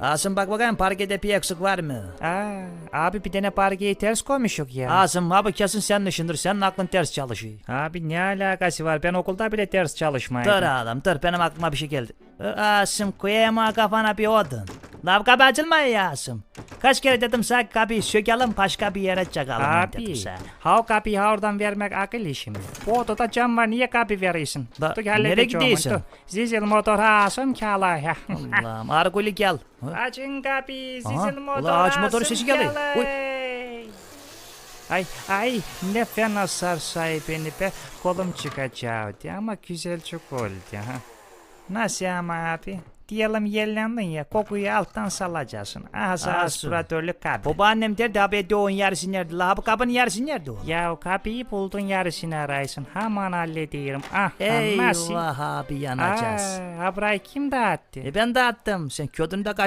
Asım bak bakayım parkede bir eksik var mı? Aa, abi bir tane parkeyi ters koymuşuk ya. Asım abi kesin sen dışındır. Senin aklın ters çalışıyor. Abi ne alakası var? Ben okulda bile ters çalışmaydım. Dur adam dur benim aklıma bir şey geldi. Asım koyayım kafana bir odun. Lav kapı açılmıyor ya Asım. Kaç kere dedim sana kapıyı sökelim başka bir yere çakalım dedim Abi, sana. ha o kapıyı ha oradan vermek akıl işi mi? Bu odada cam var niye kapı veriyorsun? Da- Dur, nereye halledeceğim gidiyorsun? dur. Zizil motor hasım kala ya. Allah'ım Arguli gel. Ha? Açın kapıyı Aha, zizil motor ula ağaç motoru sesi kala. Uy. Ay ay ne fena sarsay beni be kolum çıkacaktı ama güzel çok oldu ha. Nasıl ama abi? Diyelim yerlendin ya kokuyu alttan salacaksın. Ağzı Asım. aspiratörlü kapı. Babaannem derdi abi doğun yarısı nerede? La bu kapının yarısı nerede o? Ya kapıyı buldun yarısını araysın. Hemen hallediyorum. Ah nasıl? Eyvah abi yanacağız. Aa, Abray kim dağıttı? E ben de attım. Sen ködünü de